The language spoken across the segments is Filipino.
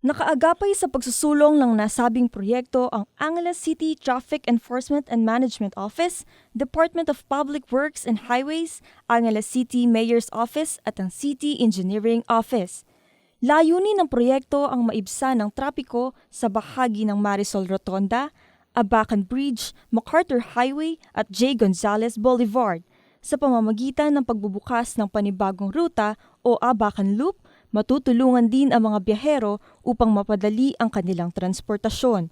Nakaagapay sa pagsusulong ng nasabing proyekto ang Angeles City Traffic Enforcement and Management Office, Department of Public Works and Highways, Angeles City Mayor's Office at ang City Engineering Office. Layunin ng proyekto ang maibsa ng trapiko sa bahagi ng Marisol Rotonda, Abacan Bridge, MacArthur Highway at J. Gonzales Boulevard sa pamamagitan ng pagbubukas ng panibagong ruta o Abacan Loop matutulungan din ang mga biyahero upang mapadali ang kanilang transportasyon.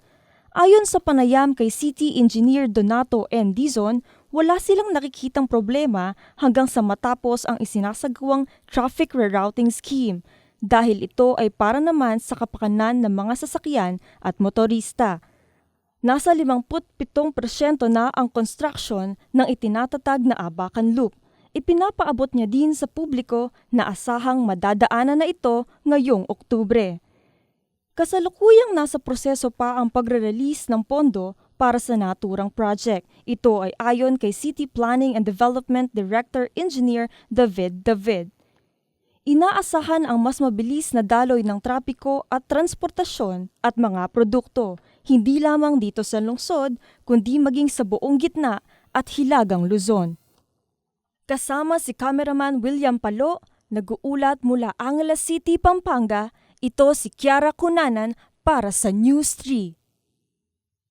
Ayon sa panayam kay City Engineer Donato N. Dizon, wala silang nakikitang problema hanggang sa matapos ang isinasagawang traffic rerouting scheme dahil ito ay para naman sa kapakanan ng mga sasakyan at motorista. Nasa 57% na ang construction ng itinatatag na Abacan Loop ipinapaabot niya din sa publiko na asahang madadaanan na ito ngayong Oktubre. Kasalukuyang nasa proseso pa ang pagre-release ng pondo para sa naturang project. Ito ay ayon kay City Planning and Development Director Engineer David David. Inaasahan ang mas mabilis na daloy ng trapiko at transportasyon at mga produkto, hindi lamang dito sa lungsod, kundi maging sa buong gitna at hilagang Luzon. Kasama si cameraman William Palo, nag-uulat mula Angeles City, Pampanga, ito si Kiara Kunanan para sa News 3.